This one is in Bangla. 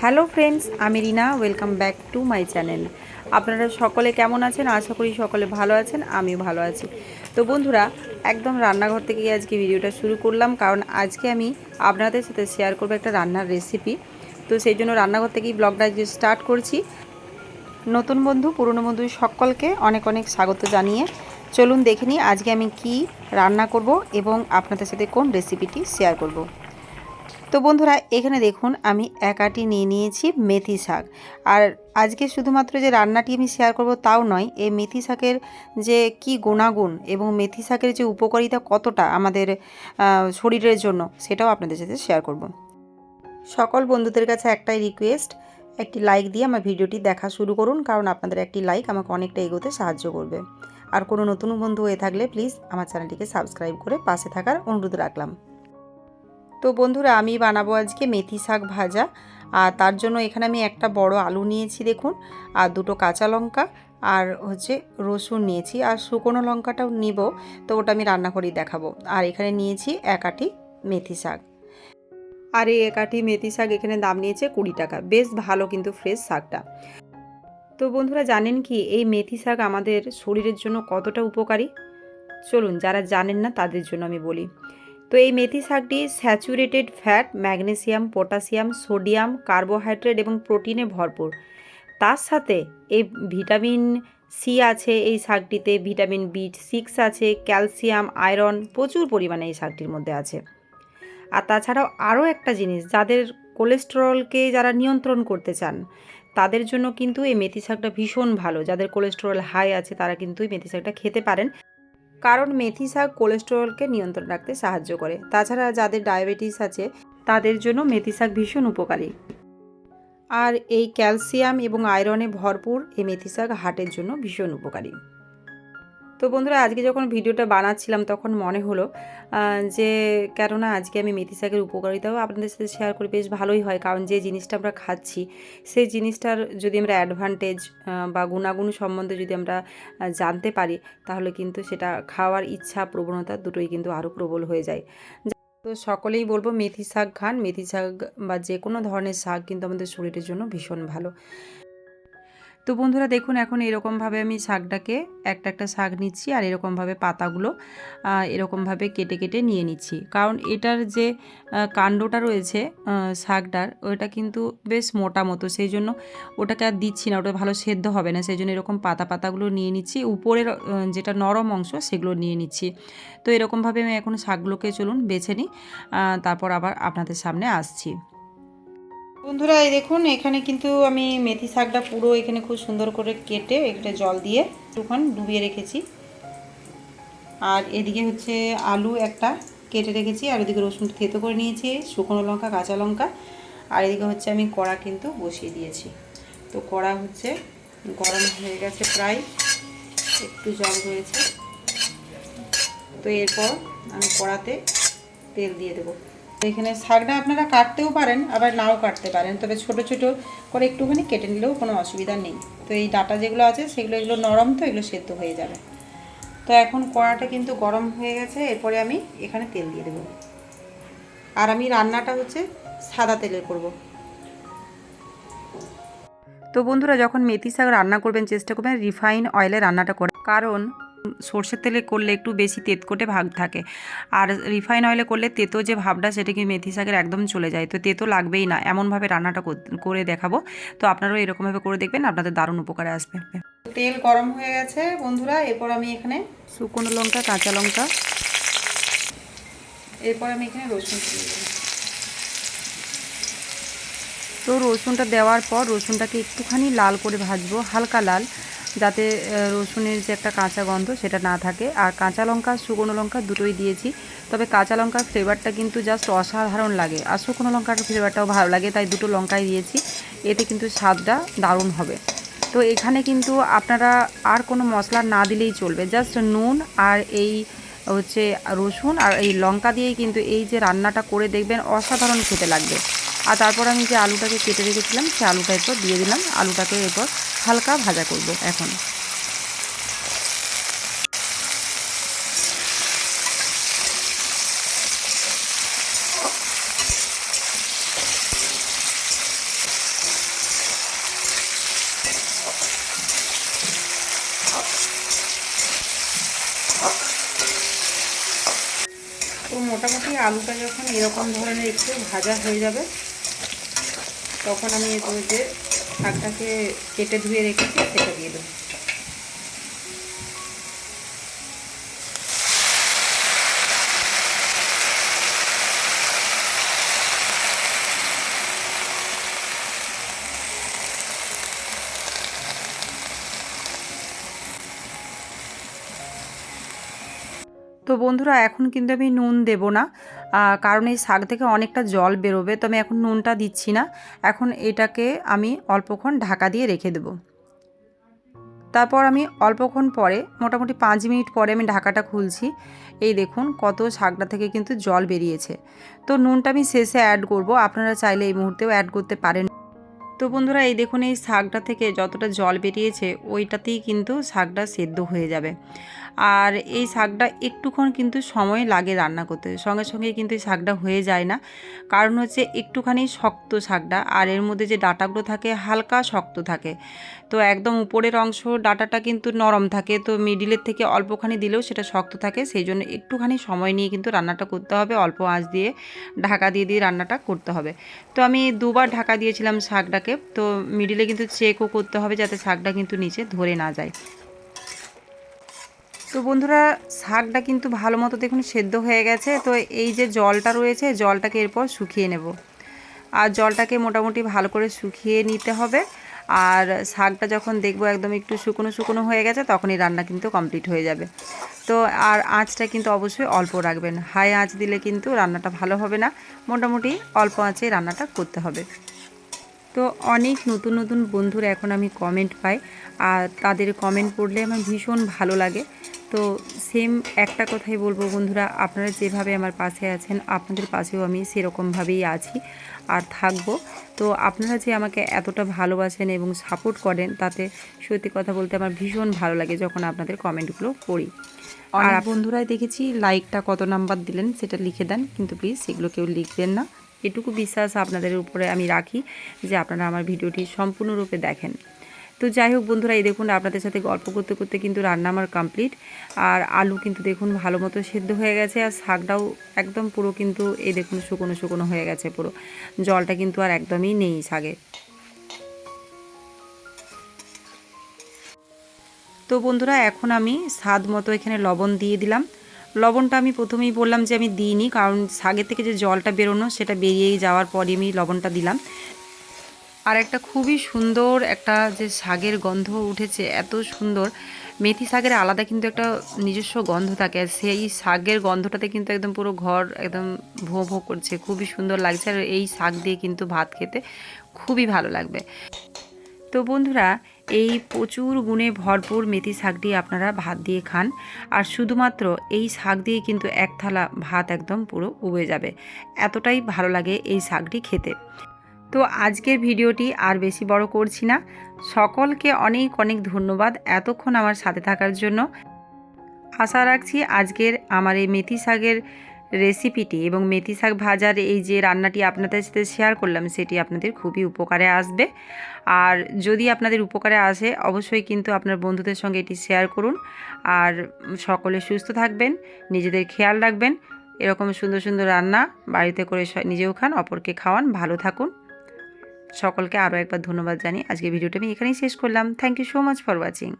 হ্যালো ফ্রেন্ডস, আমি Rina, welcome back to my channel. আপনারা সকলে কেমন আছেন? আশা করি সকলে ভালো আছেন, আমিও ভালো আছি। তো বন্ধুরা, একদম রান্নাঘর থেকে আজকে ভিডিওটা শুরু করলাম, কারণ আজকে আমি আপনাদের সাথে শেয়ার করব একটা রান্নার রেসিপি তো সেই জন্য রান্নাঘর থেকেই ব্লগটা আজকে স্টার্ট করছি। নতুন বন্ধু, পুরনো বন্ধু সকলকে অনেক অনেক স্বাগত জানিয়ে চলুন দেখে আজকে আমি কি রান্না করব এবং আপনাদের সাথে কোন রেসিপিটি শেয়ার করব। তো বন্ধুরা, এখানে দেখুন আমি একাটি নিয়ে নিয়েছি মেথি শাক। আর আজকে শুধুমাত্র যে রান্নাটি আমি শেয়ার করব তাও নয়, এই মেথি শাকের যে কি গুণাগুণ এবং মেথি শাকের যে উপকারিতা কতটা আমাদের শরীরের জন্য সেটাও আপনাদের সাথে শেয়ার করব। সকল বন্ধুদের কাছে একটাই রিকোয়েস্ট একটি লাইক দিয়ে আমার ভিডিওটি দেখা শুরু করুন, কারণ আপনাদের একটি লাইক আমাকে অনেকটা এগোতে সাহায্য করবে। আর কোনো নতুন বন্ধু হয়ে থাকলে প্লিজ আমার চ্যানেলটিকে সাবস্ক্রাইব করে পাশে থাকার অনুরোধ রাখলাম। তো বন্ধুরা, আমি বানাবো আজকে মেথি শাক ভাজা। আর তার জন্য এখানে আমি একটা বড় আলু নিয়েছি, দেখুন। আর দুটো কাঁচা লঙ্কা আর হচ্ছে রসুন নিয়েছি। আর শুকনো লঙ্কাটাও নিব, তো ওটা আমি রান্না করেই দেখাবো। আর এখানে নিয়েছি এক আটি মেথি শাক। আর এই এক আটি মেথি শাক এখানে দাম নিয়েছে কুড়ি টাকা। বেশ ভালো কিন্তু ফ্রেশ শাকটা। তো বন্ধুরা, জানেন কি, এই মেথি শাক আমাদের শরীরের জন্য কতটা উপকারী? চলুন, যারা জানেন না তাদের জন্য আমি বলি। তো এই মেথি শাকটি saturated fat, magnesium, potassium, sodium, carbohydrate এবং প্রোটিনে ভরপুর। তার সাথে এই ভিটামিন সি আছে এই শাকটিতে, ভিটামিন বি সিক্স আছে, ক্যালসিয়াম, আয়রন প্রচুর পরিমাণে এই শাকটির মধ্যে আছে। আর তাছাড়াও আরও একটা জিনিস, যাদের কোলেস্টেরলকে যারা নিয়ন্ত্রণ করতে চান, তাদের জন্য কিন্তু এই মেথি শাকটা ভীষণ ভালো। যাদের কোলেস্টেরল হাই আছে, তারা কিন্তু এই মেথি শাকটা খেতে পারেন। কারণ মেথি শাক কোলেস্টেরলকে নিয়ন্ত্রণ রাখতে সাহায্য করে। তাছাড়া যাদের ডায়াবেটিস আছে, তাদের জন্য মেথি শাক ভীষণ উপকারী। আর এই ক্যালসিয়াম এবং আয়রনে ভরপুর এই মেথি শাক হার্টের জন্য ভীষণ উপকারী। তো বন্ধুরা, আজকে যখন ভিডিওটা বানাচ্ছিলাম তখন মনে হলো যে কেননা আজকে আমি মেথি শাকের উপকারিতাও আপনাদের সাথে শেয়ার করি, বেশ ভালোই হয়। কারণ যে জিনিসটা আমরা খাচ্ছি, সেই জিনিসটার যদি আমরা অ্যাডভান্টেজ বা গুণাগুণ সম্বন্ধে যদি আমরা জানতে পারি, তাহলে কিন্তু সেটা খাওয়ার ইচ্ছা, প্রবণতা দুটোই কিন্তু আরও প্রবল হয়ে যায়। তো সকলেই বলব, মেথি শাক খান। মেথি শাক বা যে কোনো ধরনের শাক কিন্তু আমাদের শরীরের জন্য ভীষণ ভালো। তো বন্ধুরা দেখুন, এখন এরকমভাবে আমি শাকটাকে একটা একটা শাক নিচ্ছি আর এরকমভাবে পাতাগুলো এরকমভাবে কেটে কেটে নিয়ে নিচ্ছি। কারণ এটার যে কাণ্ডটা রয়েছে শাকটার, ওটা কিন্তু বেশ মোটা মতো সেই জন্য ওটাকে আর দিচ্ছি না, ওটা ভালো সেদ্ধ হবে না সেই জন্য এরকম পাতা পাতাগুলো নিয়ে নিচ্ছি। উপরের যেটা নরম অংশ, সেগুলো নিয়ে নিচ্ছি। তো এরকমভাবে আমি এখন শাকগুলোকে চলুন বেছে নিই তারপর আবার আপনাদের সামনে আসছি। বন্ধুরা, এই দেখুন, এখানে কিন্তু আমি মেথি শাকটা পুরো এখানে খুব সুন্দর করে কেটে একটা জল দিয়ে একটুক্ষণ ডুবিয়ে রেখেছি। আর এদিকে হচ্ছে আলু একটা কেটে রেখেছি, আর এদিকে রসুন থেতো করে নিয়েছি, শুকনো লঙ্কা, কাঁচা লঙ্কা, আর এদিকে হচ্ছে আমি কড়া কিন্তু বসিয়ে দিয়েছি। তো কড়া হচ্ছে গরম হয়ে গেছে প্রায়, একটু জল রয়েছে তো এরপর আমি কড়াতে তেল দিয়ে দেবো। এখানে শাকটা আপনারা কাটতেও পারেন, আবার নাও কাটতে পারেন। তবে ছোট ছোট করে একটুখানি কেটে নিলেও কোনো অসুবিধা নেই। তো এই ডাটা যেগুলো আছে, সেগুলো এগুলো নরম তো, এগুলো সেদ্ধ হয়ে যাবে। তো এখন কড়াটা কিন্তু গরম হয়ে গেছে, এরপরে আমি এখানে তেল দিয়ে দেবো। আর আমি রান্নাটা হচ্ছে সাদা তেলে করব। তো বন্ধুরা, যখন মেথি শাক রান্না করবেন, চেষ্টা করবেন রিফাইন অয়েলে রান্নাটা করে কারণ সর্ষের তেলে করলে একটু বেশি তেতকোটে ভাগ থাকে। আর রিফাইন অয়েলে করলে তেতো যে ভাবটা সেটা কি মেথি শাকের একদম চলে যায়। তো তেতো লাগবেই না। এমনভাবে রান্নাটা করে দেখাবো। তো আপনারাও এরকমভাবে করে দেখবেন, আপনাদের দারুণ উপকারে আসবে। তেল গরম হয়ে গেছে বন্ধুরা, এরপর আমি এখানে শুকনো লঙ্কা, কাঁচা লঙ্কা, এরপর আমি এখানে রসুন তো রসুনটা দেওয়ার পর রসুনটাকে একটুখানি লাল করে ভাজবো, হালকা লাল। যাতে রসুনের যে একটা কাঁচা গন্ধ সেটা না থাকে। আর কাঁচা লঙ্কা, শুকনো লঙ্কা দুটোই দিয়েছি। তবে কাঁচা লঙ্কার ফ্লেভারটা কিন্তু জাস্ট অসাধারণ লাগে। আর শুকনো লঙ্কার ফ্লেভারটাও ভালো লাগে, তাই দুটো লঙ্কাই দিয়েছি। এতে কিন্তু স্বাদটা দারুণ হবে। তো এখানে কিন্তু আপনারা আর কোনো মশলা না দিলেই চলবে। জাস্ট নুন আর এই হচ্ছে রসুন আর এই লঙ্কা দিয়েই কিন্তু এই যে রান্নাটা করে দেখবেন অসাধারণ খেতে লাগবে। আর তারপর আমি যে আলুটাকে কেটে রেখেছিলাম সেই আলুটা এরপর দিয়ে দিলাম। আলুটাকে এরপর হালকা ভাজা করব এখন। তো মোটামুটি আলুটা যখন এরকম ধরনের একটু ভাজা হয়ে যাবে, তখন আমি এর মধ্যে শাকটাকে কেটে ধুয়ে রেখেছি, সেটা দিয়ে দেবো। তো বন্ধুরা, এখন কিন্তু আমি নুন দেব না। কারণ এই শাক থেকে অনেকটা জল বেরোবে, তো আমি এখন নুনটা দিচ্ছি না। এখন এটাকে আমি অল্পক্ষণ ঢাকা দিয়ে রেখে দেবো। তারপর আমি অল্পক্ষণ পরে, মোটামুটি পাঁচ মিনিট পরে আমি ঢাকাটা খুলছি। এই দেখুন কত শাকটা থেকে কিন্তু জল বেরিয়েছে। তো নুনটা আমি শেষে অ্যাড করব, আপনারা চাইলে এই মুহূর্তেও অ্যাড করতে পারেন। তো বন্ধুরা, এই দেখুন এই শাকটা থেকে যতটা জল বেরিয়েছে, ওইটাতেই কিন্তু শাকটা সেদ্ধ হয়ে যাবে। আর এই শাকটা একটুক্ষণ কিন্তু সময় লাগে রান্না করতে। সঙ্গে সঙ্গে কিন্তু এই শাকটা হয়ে যায় না। কারণ হচ্ছে একটুখানি শক্ত শাকটা, আর এর মধ্যে যে ডাটাগুলো থাকে হালকা শক্ত থাকে। তো একদম উপরের অংশ ডাটাটা কিন্তু নরম থাকে। তো মিডিলের থেকে অল্পখানি দিলেও সেটা শক্ত থাকে। সেই জন্য একটুখানি সময় নিয়ে কিন্তু রান্নাটা করতে হবে। অল্প আঁচ দিয়ে ঢাকা দিয়ে দিয়ে রান্নাটা করতে হবে। তো আমি দুবার ঢাকা দিয়েছিলাম শাকটাকে। তো মিডিলে কিন্তু চেকও করতে হবে যাতে শাকটা কিন্তু নিচে ধরে না যায়। তো বন্ধুরা, শাকটা কিন্তু ভালো মতো দেখুন সেদ্ধ হয়ে গেছে। তো এই যে জলটা রয়েছে, জলটাকে এরপর শুকিয়ে নেব। আর জলটাকে মোটামুটি ভালো করে শুকিয়ে নিতে হবে। আর শাকটা যখন দেখব একদম একটু শুকনো শুকনো হয়ে গেছে, তখনই রান্না কিন্তু কমপ্লিট হয়ে যাবে। তো আর আঁচটা কিন্তু অবশ্যই অল্প রাখবেন। হাই আঁচ দিলে কিন্তু রান্নাটা ভালো হবে না। মোটামুটি অল্প আঁচে রান্নাটা করতে হবে। তো অনেক নতুন নতুন বন্ধুরা এখন আমি কমেন্ট পাই, আর তাদের কমেন্ট পড়লে আমার ভীষণ ভালো লাগে। তো সেম একটা কথাই বলব বন্ধুরা আপনারা যেভাবে আমার পাশে আছেন আপনাদের পাশেও আমি সেরকমভাবেই আছি আর থাকব। তো আপনারা যে আমাকে এতটা ভালোবাসেন এবং সাপোর্ট করেন তাতে সত্যি কথা বলতে আমার ভীষণ ভালো লাগে যখন আপনাদের কমেন্টগুলো পড়ি। আর বন্ধুরাই দেখেছি লাইকটা কত নাম্বার দিলেন সেটা লিখে দেন কিন্তু প্লিজ সেগুলো কেউ লিখবেন না। এটুকু বিশ্বাস আপনাদের উপরে আমি রাখি যে আপনারা আমার ভিডিওটি সম্পূর্ণরূপে দেখেন। তো যাই হোক বন্ধুরা, এই দেখুন আপনাদের সাথে গল্প করতে করতে কিন্তু রান্না আমার কমপ্লিট আর আলু কিন্তু দেখুন ভালো মতো সেদ্ধ হয়ে গেছে, আর শাকটাও একদম পুরো কিন্তু এই দেখুন শুকনো শুকনো হয়ে গেছে পুরো। জলটা কিন্তু আর একদমই নেই শাকে তো বন্ধুরা, এখন আমি স্বাদ মতো এখানে লবণ দিয়ে দিলাম। লবণটা আমি প্রথমেই বললাম যে আমি দিইনি, কারণ শাগের থেকে যে জলটা বেরোনো সেটা বেরিয়েই যাওয়ার পরে আমি লবণটা দিলাম। আর একটা খুবই সুন্দর একটা যে শাকের গন্ধ উঠেছে, এত সুন্দর। মেথি শাকের আলাদা কিন্তু একটা নিজস্ব গন্ধ থাকে সেই শাকের গন্ধটাতে কিন্তু একদম পুরো ঘর একদম ভো ভো করছে। খুবই সুন্দর লাগছে, আর এই শাক দিয়ে কিন্তু ভাত খেতে খুবই ভালো লাগবে। তো বন্ধুরা, এই প্রচুর গুণে ভরপুর মেথি শাকটি আপনারা ভাত দিয়ে খান, আর শুধুমাত্র এই শাক দিয়ে কিন্তু এক থালা ভাত একদম পুরো উবে যাবে। এতটাই ভালো লাগে এই শাকটি খেতে। তো আজকের ভিডিওটি আর বেশি বড় করছি না। সকলকে অনেক অনেক ধন্যবাদ এতক্ষণ আমার সাথে থাকার জন্য। আশা রাখছি আজকের আমার এই মেথি শাকের রেসিপিটি এবং মেথি শাক ভাজার এই যে রান্নাটি আপনাদের সাথে শেয়ার করলাম, সেটি আপনাদের খুবই উপকারে আসবে। আর যদি আপনাদের উপকারে আসে, অবশ্যই কিন্তু আপনার বন্ধুদের সঙ্গে এটি শেয়ার করুন। আর সকলে সুস্থ থাকবেন, নিজেদের খেয়াল রাখবেন। এরকম সুন্দর সুন্দর রান্না বাড়িতে করে নিজেও খান, অপরকে খাওয়ান, ভালো থাকুন। সকলকে আরও একবার ধন্যবাদ জানি আজকে ভিডিওটা আমি এখানেই শেষ করলাম। Thank you so much for watching